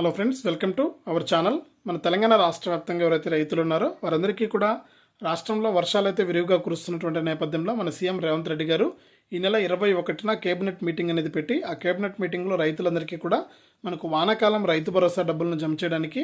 Hello friends welcome to our channel మన తెలంగాణ రాష్ట్ర వ్యాప్తంగా ఎవరైతే రైతులు ఉన్నారో వారందరికీ కూడా రాష్ట్రంలో వర్షాలు అయితే విరివిగా కురుస్తున్నటువంటి నేపథ్యంలో మన సీఎం రేవంత్ రెడ్డి గారు ఈ నెల ఇరవై ఒకటిన కేబినెట్ మీటింగ్ అనేది పెట్టి ఆ కేబినెట్ మీటింగ్లో రైతులందరికీ కూడా మనకు వానాకాలం రైతు భరోసా డబ్బులను జమ చేయడానికి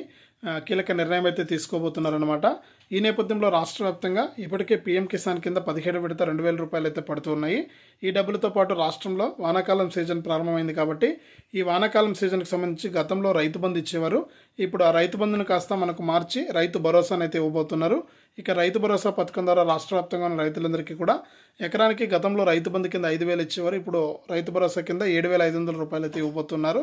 కీలక నిర్ణయం అయితే తీసుకోబోతున్నారనమాట ఈ నేపథ్యంలో రాష్ట్ర వ్యాప్తంగా ఇప్పటికే పీఎం కిసాన్ కింద పదిహేడు విడత రెండు వేల రూపాయలు అయితే పడుతున్నాయి ఈ డబ్బులతో పాటు రాష్ట్రంలో వానాకాలం సీజన్ ప్రారంభమైంది కాబట్టి ఈ వానాకాలం సీజన్కి సంబంధించి గతంలో రైతు బంధు ఇచ్చేవారు. ఇప్పుడు ఆ రైతు బంధును కాస్త మనకు మార్చి రైతు భరోసాను అయితే ఇవ్వబోతున్నారు. ఇక రైతు భరోసా పథకం ద్వారా రాష్ట్ర వ్యాప్తంగా ఉన్న రైతులందరికీ కూడా ఎకరానికి గతంలో రైతు బంధుకి కింద ఐదు వేలు ఇచ్చేవారు. ఇప్పుడు రైతు భరోసా కింద ఏడు వేల ఐదు వందల రూపాయలు అయితే ఇవ్వబోతున్నారు.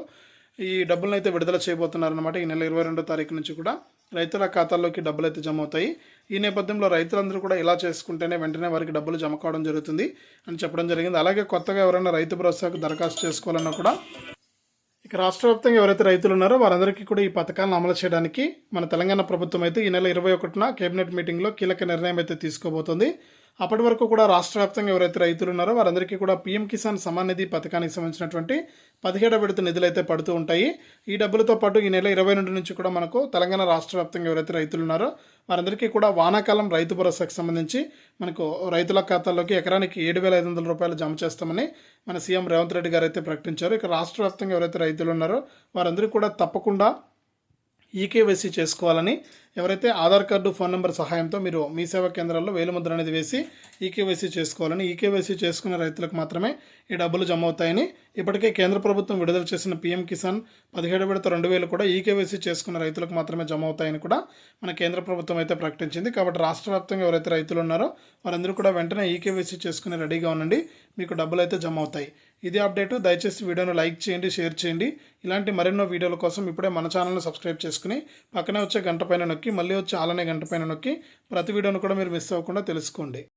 ఈ డబ్బులను అయితే విడుదల చేయబోతున్నారు అనమాట ఈ నెల ఇరవై రెండో తారీఖు నుంచి కూడా రైతుల ఖాతాల్లోకి డబ్బులు అయితే జమ అవుతాయి. ఈ నేపథ్యంలో రైతులందరూ కూడా ఇలా చేసుకుంటేనే వెంటనే వారికి డబ్బులు జమ కావడం జరుగుతుంది అని చెప్పడం జరిగింది. అలాగే కొత్తగా ఎవరైనా రైతు భరోసాకు దరఖాస్తు చేసుకోవాలన్నా కూడా ఇక రాష్ట్ర వ్యాప్తంగా ఎవరైతే రైతులు ఉన్నారో వారందరికీ కూడా ఈ పథకాలను అమలు చేయడానికి మన తెలంగాణ ప్రభుత్వం అయితే ఈ నెల ఇరవై ఒకటిన కేబినెట్ మీటింగ్లో కీలక నిర్ణయం అయితే తీసుకోబోతోంది. అప్పటి వరకు కూడా రాష్ట్ర వ్యాప్తంగా ఎవరైతే రైతులు ఉన్నారో వారందరికీ కూడా పీఎం కిసాన్ సమాన్ నిధి పథకానికి సంబంధించినటువంటి పదిహేడవ విడత నిధులు అయితే పడుతూ ఉంటాయి. ఈ డబ్బులతో పాటు ఈ నెల ఇరవై రెండు నుంచి కూడా మనకు తెలంగాణ రాష్ట్ర వ్యాప్తంగా ఎవరైతే రైతులు ఉన్నారో వారందరికీ కూడా వానాకాలం రైతు భరోసాకు సంబంధించి మనకు రైతుల ఖాతాల్లోకి ఎకరానికి ఏడు వేల ఐదు వందల రూపాయలు జమ చేస్తామని మన సీఎం రేవంత్ రెడ్డి గారు అయితే ప్రకటించారు. ఇక రాష్ట్ర వ్యాప్తంగా ఎవరైతే రైతులు ఉన్నారో వారందరూ కూడా తప్పకుండా ఈకేవైసీ చేసుకోవాలని ఎవరైతే ఆధార్ కార్డు ఫోన్ నెంబర్ సహాయంతో మీరు మీ సేవా కేంద్రాల్లో వేలుముద్ర అనేది వేసి ఈకేవైసీ చేసుకోవాలని ఈకేవైసీ చేసుకున్న రైతులకు మాత్రమే ఈ డబ్బులు జమ అవుతాయని ఇప్పటికే కేంద్ర ప్రభుత్వం విడుదల చేసిన పీఎం కిసాన్ పదిహేడు విడత రెండు వేలు కూడా ఈకేవైసీ చేసుకున్న రైతులకు మాత్రమే జమ అవుతాయని కూడా మన కేంద్ర ప్రభుత్వం అయితే ప్రకటించింది. కాబట్టి రాష్ట్ర వ్యాప్తంగా ఎవరైతే రైతులు ఉన్నారో వారందరూ కూడా వెంటనే ఈకేవైసీ చేసుకుని రెడీగా ఉండండి. మీకు డబ్బులు అయితే జమ అవుతాయి. ఇది అప్డేట్. దయచేసి వీడియోను లైక్ చేయండి షేర్ చేయండి. ఇలాంటి మరెన్నో వీడియోల కోసం ఇప్పుడే మన ఛానల్ను సబ్స్క్రైబ్ చేసుకుని పక్కనే వచ్చే గంట పైన నొక్కి మళ్ళీ వచ్చి ఆలనే గంట పైన నొక్కి ప్రతి వీడియోను కూడా మీరు మిస్ అవ్వకుండా తెలుసుకోండి.